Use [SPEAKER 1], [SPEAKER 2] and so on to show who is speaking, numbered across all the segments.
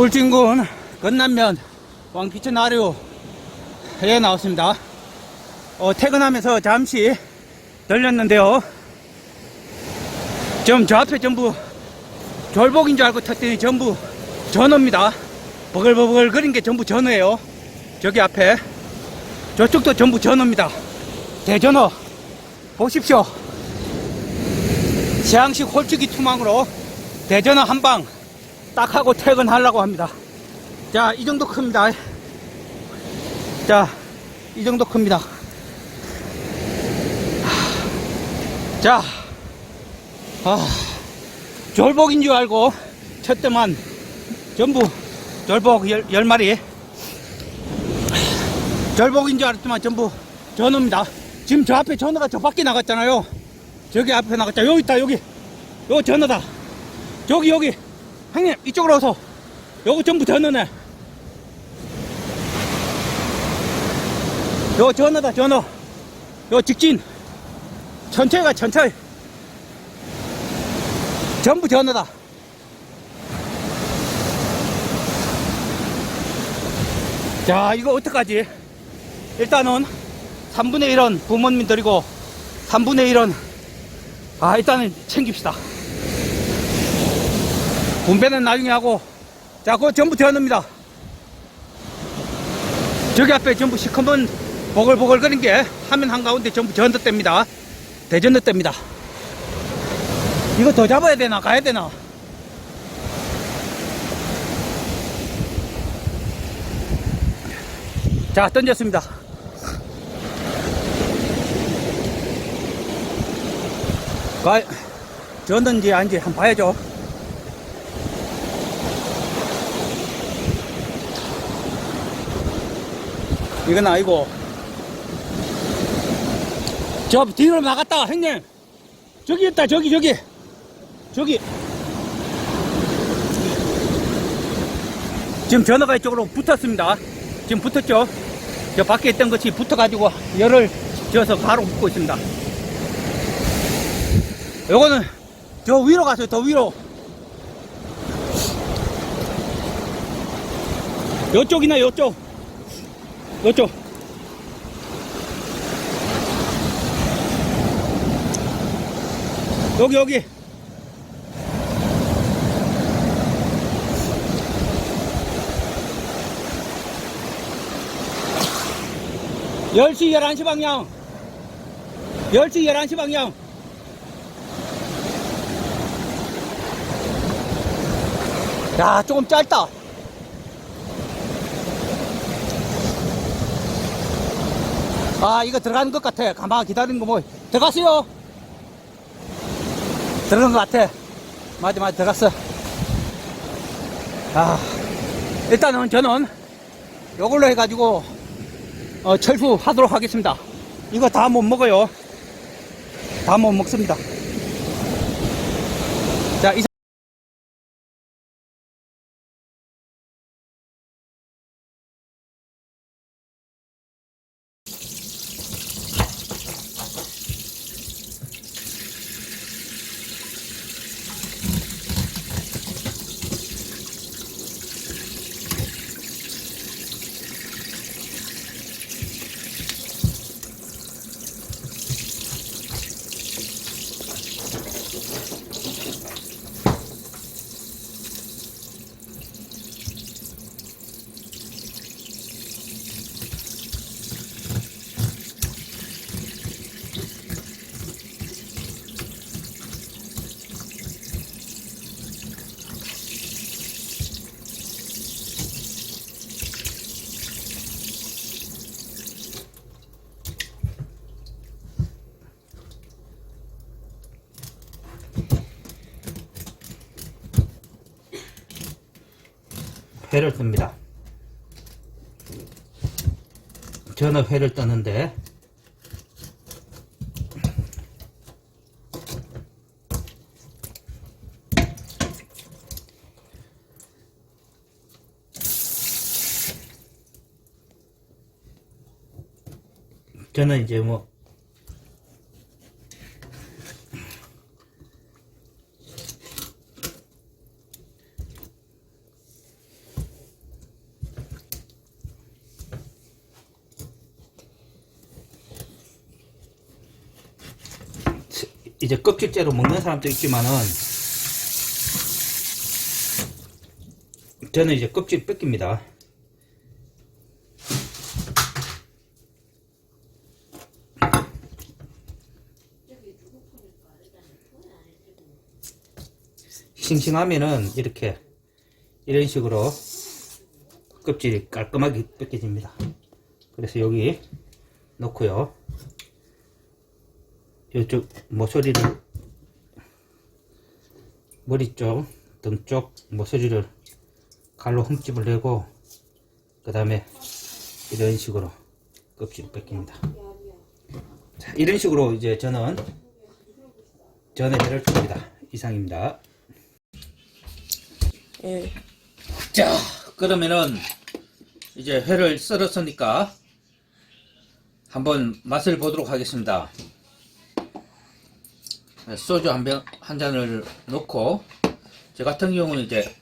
[SPEAKER 1] 울진군 건남면 왕피천 아래에 나왔습니다. 어, 퇴근하면서 잠시 들렸는데요. 지금 저 앞에 전부 졸복인 줄 알고 탔더니 전부 전어입니다. 버글버글 거린 게 전부 전어예요. 저기 앞에 저쪽도 전부 전어입니다. 대전어 보십시오. 시향식 홀쭉이 투망으로 대전어 한 방 딱 하고 퇴근하려고 합니다. 자, 이 정도 큽니다. 자, 이 정도 큽니다. 자, 아, 졸복인 줄 알고 쳤더만 전부 졸복 열, 열 마리. 졸복인 줄 알았더만 전부 전어입니다. 지금 저 앞에 전어가 저 밖에 나갔잖아요. 저기 앞에 나갔자. 여기 있다, 여기. 요 전어다. 저기, 여기. 형님, 이쪽으로 오서. 요거 전부 전어네. 요 전어다, 전어. 요 직진. 천천히가 천천히. 전부 전어다. 자, 이거 어떡하지? 일단은 3분의 1은 부모님 드리고 3분의 1은 아 일단은 챙깁시다 분배는 나중에 하고. 자 그거 전부 되어놓습니다. 저기 앞에 전부 시커먼 보글보글 거린 게 화면 한가운데 전부 전도대입니다. 대전도대입니다. 이거 더 잡아야 되나? 가야 되나? 자 던졌습니다. 가, 졌는지 아닌지 한번 봐야죠. 이건 아니고. 저 뒤로 나갔다, 형님. 저기 있다, 저기, 저기. 저기. 지금 전화가 이쪽으로 붙었습니다. 지금 붙었죠? 저 밖에 있던 것이 붙어가지고 열을 지어서 바로 붙고 있습니다. 요거는 저 위로 가세요 더 위로 요쪽이나 요쪽 요쪽 여기 여기. 열시 열한 시 방향. 열시 열한 시 방향. 야, 조금 짧다. 아, 이거 들어가는 것 같아. 가만히 기다리는 거 뭐. 들어갔어요. 들어간 것 같아. 맞아, 맞아, 들어갔어. 아, 일단은 저는 요걸로 해가지고, 어, 철수하도록 하겠습니다. 이거 다 못 먹어요. 다 못 먹습니다. 회를 씁니다. 저는 회를 떠는데 저는 이제 뭐 이제 껍질째로 먹는 사람도 있지만은 저는 이제 껍질 뺏깁니다. 싱싱하면은 이렇게 이런 식으로 껍질이 깔끔하게 벗겨집니다. 그래서 여기 놓고요. 이쪽 모서리를 머리 쪽, 등 쪽 모서리를 칼로 흠집을 내고 그 다음에 이런 식으로 껍질을 벗깁니다. 자, 이런 식으로 이제 저는 전에 해를 줍니다. 이상입니다.
[SPEAKER 2] 예.
[SPEAKER 1] 자, 그러면은 이제 회를 썰었으니까 한번 맛을 보도록 하겠습니다. 네, 소주 한 병, 한 잔을 넣고, 저 같은 경우는 이제,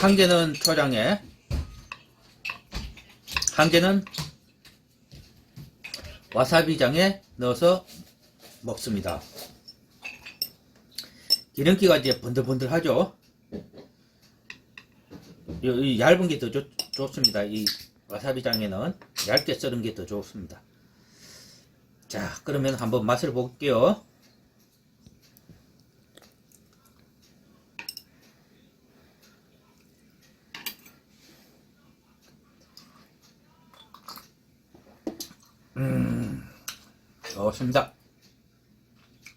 [SPEAKER 1] 한 개는 초장에, 한 개는 와사비장에 넣어서 먹습니다. 기름기가 이제 번들번들 하죠? 이, 이 얇은 게 더 좋습니다. 이 와사비장에는 얇게 썰은 게 더 좋습니다. 자, 그러면 한번 맛을 볼게요. 음, 좋습니다.